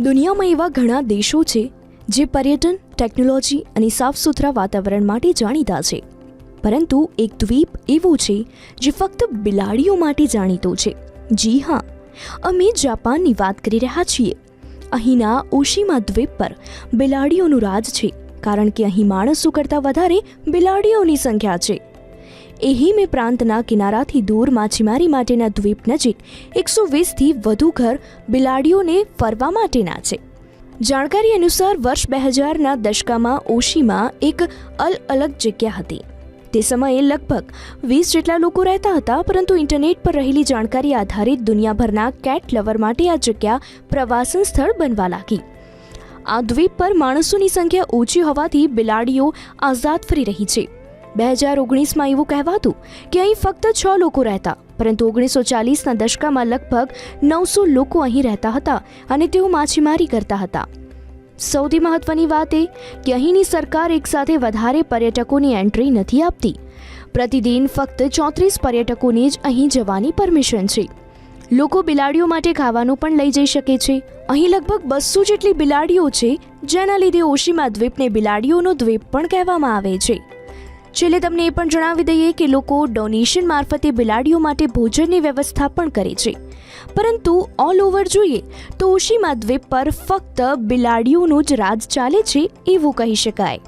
દુનિયામાં એવા ઘણા દેશો છે જે પર્યટન, ટેકનોલોજી અને સાફ સુથરા વાતાવરણ માટે જાણીતા છે. પરંતુ એક દ્વીપ એવો છે જે ફક્ત બિલાડીઓ માટે જાણીતો છે. જી હા, અમે જાપાનની વાત કરી રહ્યા છીએ. અહીંના ઓશીમા દ્વીપ પર બિલાડીઓનું રાજ છે, કારણ કે અહીં માણસો કરતાં વધારે બિલાડીઓની સંખ્યા છે. એહિમે પ્રાંતના કિનારાથી દૂર માછીમારી માટેના દ્વીપ નજીક એકસો વીસથી વધુ ઘર બિલાડીઓને ફરવા માટેના છે. જાણકારી અનુસાર વર્ષ બે હજારના દશકામાં ઓશીમાં એક અલ અલગ જગ્યા હતી. તે સમયે લગભગ વીસ જેટલા લોકો રહેતા હતા, પરંતુ ઇન્ટરનેટ પર રહેલી જાણકારી આધારિત દુનિયાભરના કેટ લવર માટે આ જગ્યા પ્રવાસન સ્થળ બનવા લાગી. આ દ્વીપ પર માણસોની સંખ્યા ઓછી હોવાથી બિલાડીઓ આઝાદ ફરી રહી છે. બે હજાર ઓગણીસમાં એવું કહેવાતું કે અહીં ફક્ત છ લોકો રહેતા, પરંતુ ઓગણીસો ચાલીસના દશકામાં લગભગ નવસો લોકો અહીં રહેતા હતા અને તેઓ માછીમારી કરતા હતા. સૌથી મહત્વની વાત એ કે અહીંની સરકાર એકસાથે વધારે પર્યટકોની એન્ટ્રી નથી આપતી. પ્રતિદિન ફક્ત ચોત્રીસ પર્યટકોને જ અહીં જવાની પરમિશન છે. લોકો બિલાડીઓ માટે ખાવાનું પણ લઈ જઈ શકે છે. અહીં લગભગ બસો જેટલી બિલાડીઓ છે, જેના લીધે ઓશીમા દ્વીપને બિલાડીઓનો દ્વીપ પણ કહેવામાં આવે છે. છેલ્લે તમને એ પણ જણાવી દઈએ કે લોકો ડોનેશન મારફતે બિલાડીઓ માટે ભોજનની વ્યવસ્થા પણ કરે છે. પરંતુ ઓલ ઓવર જોઈએ તો ઓશીમા દ્વીપ પર ફક્ત બિલાડીઓનું જ રાજ ચાલે છે એવું કહી શકાય.